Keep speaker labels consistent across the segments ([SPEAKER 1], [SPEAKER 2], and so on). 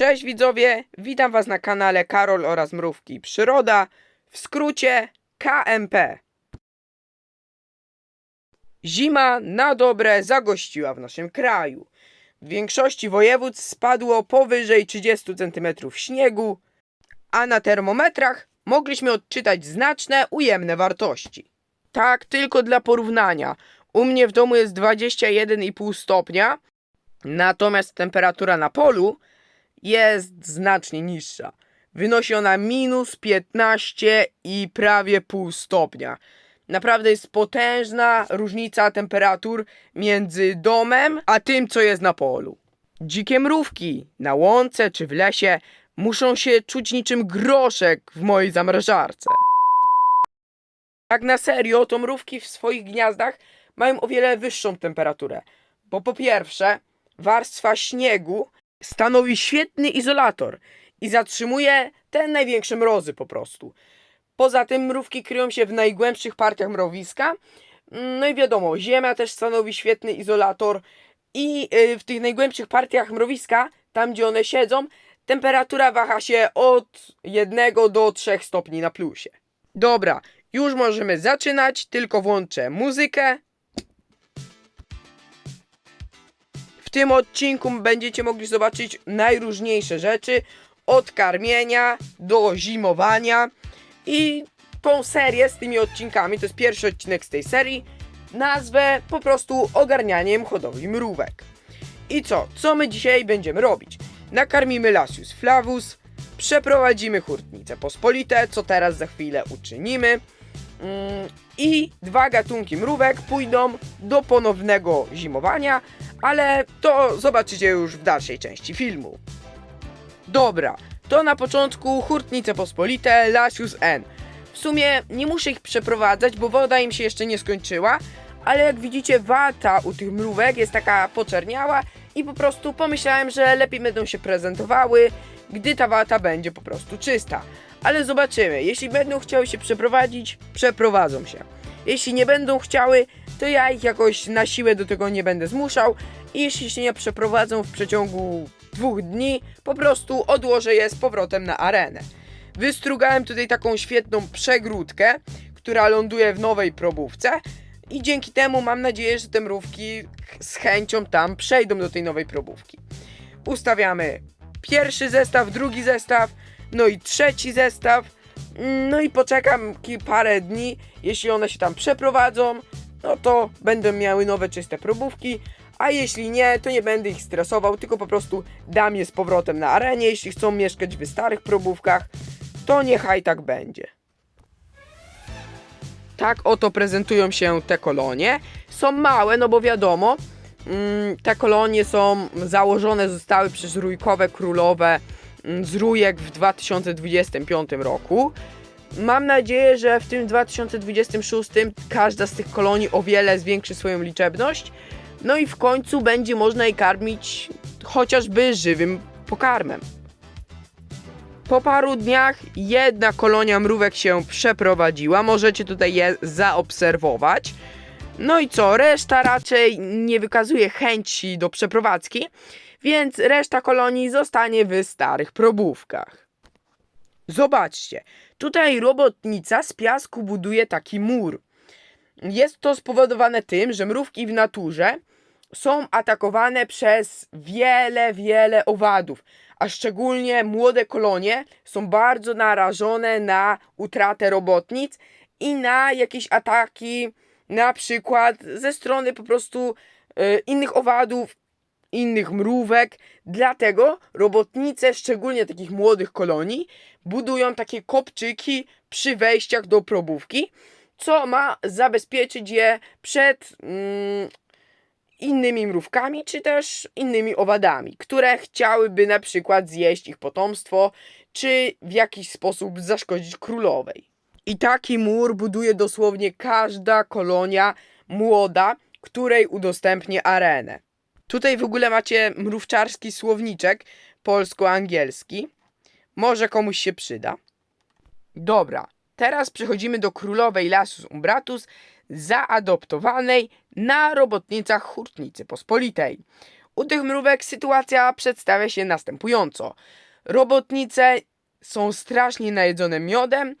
[SPEAKER 1] Cześć widzowie, witam was na kanale Karol oraz Mrówki Przyroda, w skrócie KMP. Zima na dobre zagościła w naszym kraju. W większości województw spadło powyżej 30 cm śniegu, a na termometrach mogliśmy odczytać znaczne, ujemne wartości. Tak, tylko dla porównania. U mnie w domu jest 21,5 stopnia, natomiast temperatura na polu jest znacznie niższa. Wynosi ona minus 15 i prawie pół stopnia. Naprawdę jest potężna różnica temperatur między domem a tym, co jest na polu. Dzikie mrówki na łące czy w lesie muszą się czuć niczym groszek w mojej zamrażarce. Tak na serio, to mrówki w swoich gniazdach mają o wiele wyższą temperaturę. Bo po pierwsze, warstwa śniegu stanowi świetny izolator i zatrzymuje te największe mrozy po prostu. Poza tym mrówki kryją się w najgłębszych partiach mrowiska. No i wiadomo, ziemia też stanowi świetny izolator i y, w tych najgłębszych partiach mrowiska, tam gdzie one siedzą, temperatura waha się od 1 do 3 stopni na plusie. Dobra, już możemy zaczynać, tylko włączę muzykę. W tym odcinku będziecie mogli zobaczyć najróżniejsze rzeczy, od karmienia do zimowania i tą serię z tymi odcinkami, to jest pierwszy odcinek z tej serii, nazwę po prostu ogarnianiem hodowli mrówek. I co? Co my dzisiaj będziemy robić? Nakarmimy Lasius flavus, przeprowadzimy hurtnice pospolite, co teraz za chwilę uczynimy. Mm, I dwa gatunki mrówek pójdą do ponownego zimowania, ale to zobaczycie już w dalszej części filmu. Dobra, to na początku hurtnice pospolite Lasius N. W sumie nie muszę ich przeprowadzać, bo woda im się jeszcze nie skończyła, ale jak widzicie wata u tych mrówek jest taka poczerniała i po prostu pomyślałem, że lepiej będą się prezentowały, gdy ta wata będzie po prostu czysta. Ale zobaczymy, jeśli będą chciały się przeprowadzić, przeprowadzą się. Jeśli nie będą chciały, to ja ich jakoś na siłę do tego nie będę zmuszał i jeśli się nie przeprowadzą w przeciągu dwóch dni, po prostu odłożę je z powrotem na arenę. Wystrugałem tutaj taką świetną przegródkę, która ląduje w nowej probówce i dzięki temu mam nadzieję, że te mrówki z chęcią tam przejdą do tej nowej probówki. Ustawiamy pierwszy zestaw, drugi zestaw, no i trzeci zestaw. No i poczekam parę dni, jeśli one się tam przeprowadzą, no to będą miały nowe czyste probówki, a jeśli nie, to nie będę ich stresował, tylko po prostu dam je z powrotem na arenie, jeśli chcą mieszkać w starych probówkach, to niechaj tak będzie. Tak oto prezentują się te kolonie. Są małe, no bo wiadomo, mm, te kolonie są założone zostały przez rójkowe królowe z rójek w 2025 roku. Mam nadzieję, że w tym 2026 każda z tych kolonii o wiele zwiększy swoją liczebność. No i w końcu będzie można je karmić chociażby żywym pokarmem. Po paru dniach jedna kolonia mrówek się przeprowadziła. Możecie tutaj je zaobserwować. No i co? Reszta raczej nie wykazuje chęci do przeprowadzki, więc reszta kolonii zostanie w starych probówkach. Zobaczcie, tutaj robotnica z piasku buduje taki mur. Jest to spowodowane tym, że mrówki w naturze są atakowane przez wiele, wiele owadów, a szczególnie młode kolonie są bardzo narażone na utratę robotnic i na jakieś ataki, na przykład ze strony po prostu e, innych owadów, innych mrówek. Dlatego robotnice, szczególnie takich młodych kolonii, budują takie kopczyki przy wejściach do probówki, co ma zabezpieczyć je przed mm, innymi mrówkami, czy też innymi owadami, które chciałyby na przykład zjeść ich potomstwo, czy w jakiś sposób zaszkodzić królowej. I taki mur buduje dosłownie każda kolonia młoda, której udostępnię arenę. Tutaj w ogóle macie mrówczarski słowniczek polsko-angielski. Może komuś się przyda. Dobra, teraz przechodzimy do królowej Lasus Umbratus, zaadoptowanej na robotnicach hurtnicy pospolitej. U tych mrówek sytuacja przedstawia się następująco. Robotnice są strasznie najedzone miodem,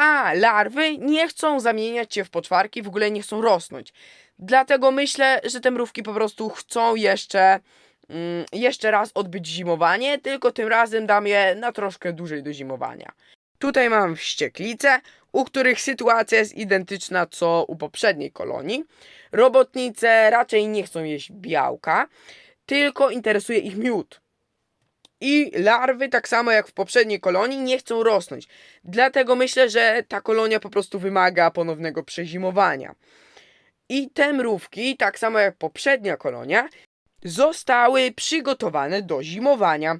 [SPEAKER 1] a larwy nie chcą zamieniać się w poczwarki, w ogóle nie chcą rosnąć. Dlatego myślę, że te mrówki po prostu chcą jeszcze, mm, jeszcze raz odbyć zimowanie, tylko tym razem dam je na troszkę dłużej do zimowania. Tutaj mam wścieklice, u których sytuacja jest identyczna co u poprzedniej kolonii. Robotnice raczej nie chcą jeść białka, tylko interesuje ich miód. I larwy, tak samo jak w poprzedniej kolonii, nie chcą rosnąć. Dlatego myślę, że ta kolonia po prostu wymaga ponownego przezimowania. I te mrówki, tak samo jak poprzednia kolonia, zostały przygotowane do zimowania.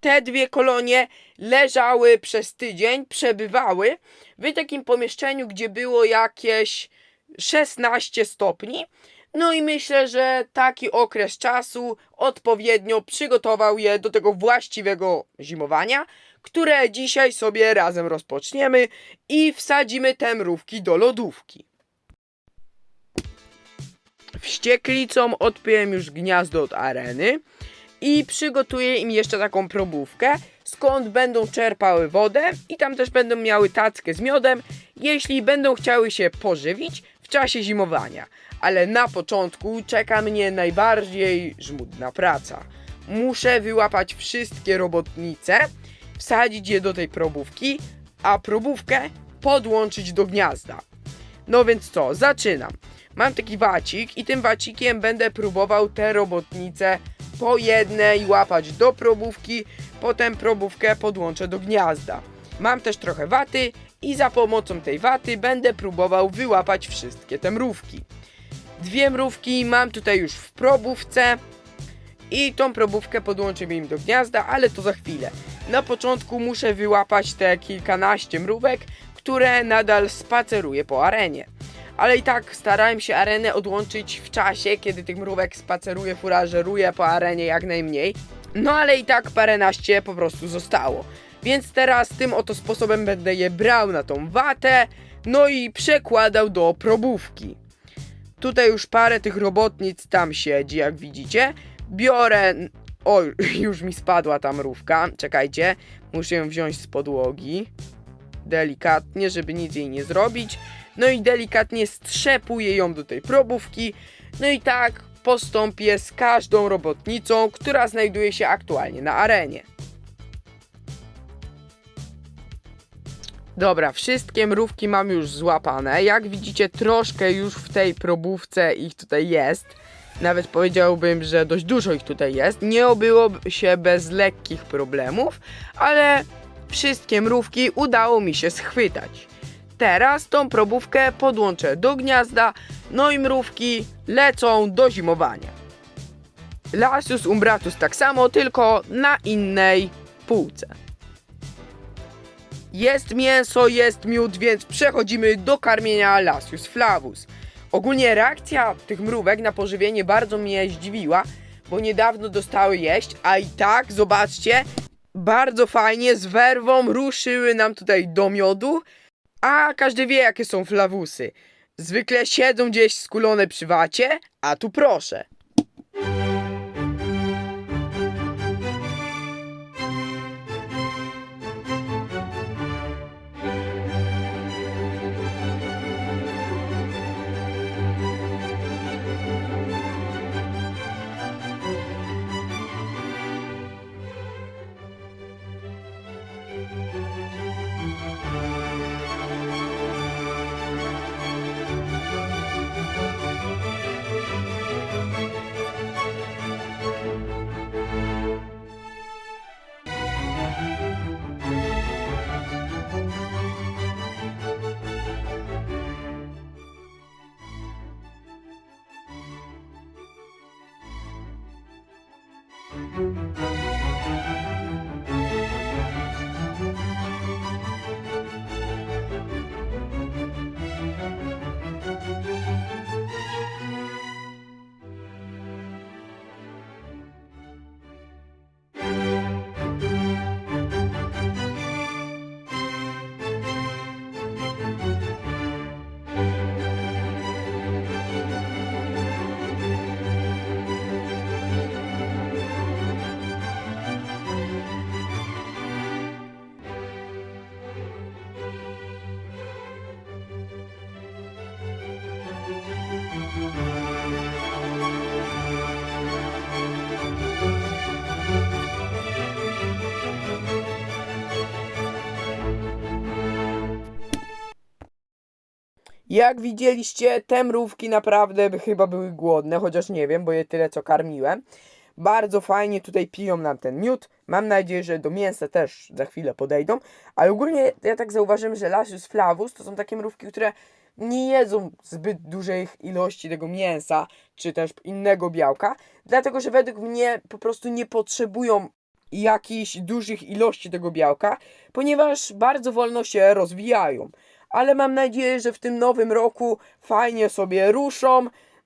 [SPEAKER 1] Te dwie kolonie leżały przez tydzień, przebywały w takim pomieszczeniu, gdzie było jakieś 16 stopni. No i myślę, że taki okres czasu odpowiednio przygotował je do tego właściwego zimowania, które dzisiaj sobie razem rozpoczniemy i wsadzimy te mrówki do lodówki. Wścieklicom odpiłem już gniazdo od areny i przygotuję im jeszcze taką probówkę, skąd będą czerpały wodę i tam też będą miały tackę z miodem, jeśli będą chciały się pożywić czasie zimowania. Ale na początku czeka mnie najbardziej żmudna praca. Muszę wyłapać wszystkie robotnice, wsadzić je do tej probówki, a probówkę podłączyć do gniazda. No więc co, zaczynam. Mam taki wacik i tym wacikiem będę próbował te robotnice po jednej łapać do probówki, potem probówkę podłączę do gniazda. Mam też trochę waty i za pomocą tej waty będę próbował wyłapać wszystkie te mrówki. Dwie mrówki mam tutaj już w probówce i tą probówkę podłączę im do gniazda, ale to za chwilę. Na początku muszę wyłapać te kilkanaście mrówek, które nadal spaceruję po arenie. Ale i tak starałem się arenę odłączyć w czasie, kiedy tych mrówek spaceruje, furażeruje po arenie jak najmniej. No ale i tak paręnaście po prostu zostało. Więc teraz tym oto sposobem będę je brał na tą watę, no i przekładał do probówki. Tutaj już parę tych robotnic tam siedzi, jak widzicie. Biorę... O, już mi spadła ta mrówka. Czekajcie, muszę ją wziąć z podłogi. Delikatnie, żeby nic jej nie zrobić. No i delikatnie strzepuję ją do tej probówki. No i tak postąpię z każdą robotnicą, która znajduje się aktualnie na arenie. Dobra, wszystkie mrówki mam już złapane. Jak widzicie, troszkę już w tej probówce ich tutaj jest. Nawet powiedziałbym, że dość dużo ich tutaj jest. Nie obyłoby się bez lekkich problemów, ale wszystkie mrówki udało mi się schwytać. Teraz tą probówkę podłączę do gniazda, no i mrówki lecą do zimowania. Lasius umbratus tak samo, tylko na innej półce. Jest mięso, jest miód, więc przechodzimy do karmienia Lasius flavus. Ogólnie reakcja tych mrówek na pożywienie bardzo mnie zdziwiła, bo niedawno dostały jeść, a i tak, zobaczcie, bardzo fajnie z werwą ruszyły nam tutaj do miodu, a każdy wie jakie są flawusy. Zwykle siedzą gdzieś skulone przy wacie, a tu proszę. Música Jak widzieliście, te mrówki naprawdę chyba były głodne, chociaż nie wiem, bo je tyle co karmiłem. Bardzo fajnie tutaj piją nam ten miód. Mam nadzieję, że do mięsa też za chwilę podejdą. Ale ogólnie ja tak zauważyłem, że Lasius flavus to są takie mrówki, które nie jedzą zbyt dużej ilości tego mięsa, czy też innego białka, dlatego że według mnie po prostu nie potrzebują jakichś dużych ilości tego białka, ponieważ bardzo wolno się rozwijają. Ale mam nadzieję, że w tym nowym roku fajnie sobie ruszą,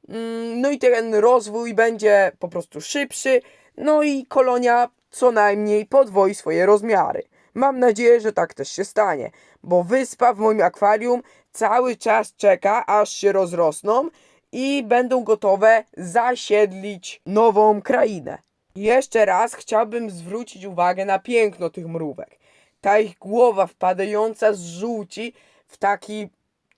[SPEAKER 1] mm, no i ten rozwój będzie po prostu szybszy, no i kolonia co najmniej podwoi swoje rozmiary. Mam nadzieję, że tak też się stanie, bo wyspa w moim akwarium cały czas czeka, aż się rozrosną i będą gotowe zasiedlić nową krainę. Jeszcze raz chciałbym zwrócić uwagę na piękno tych mrówek. Ta ich głowa wpadająca z żółci w taki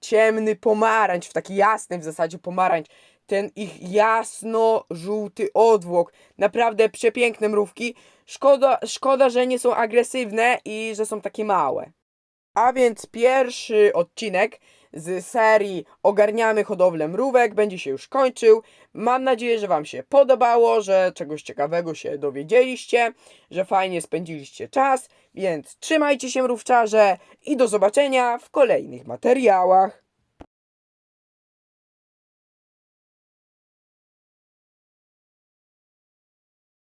[SPEAKER 1] ciemny pomarańcz, w taki jasny w zasadzie pomarańcz. Ten ich jasno-żółty odwłok. Naprawdę przepiękne mrówki. Szkoda, szkoda, że nie są agresywne i że są takie małe. A więc pierwszy odcinek z serii Ogarniamy hodowlę mrówek będzie się już kończył. Mam nadzieję, że Wam się podobało, że czegoś ciekawego się dowiedzieliście, że fajnie spędziliście czas, więc trzymajcie się mrówczarze i do zobaczenia w kolejnych materiałach.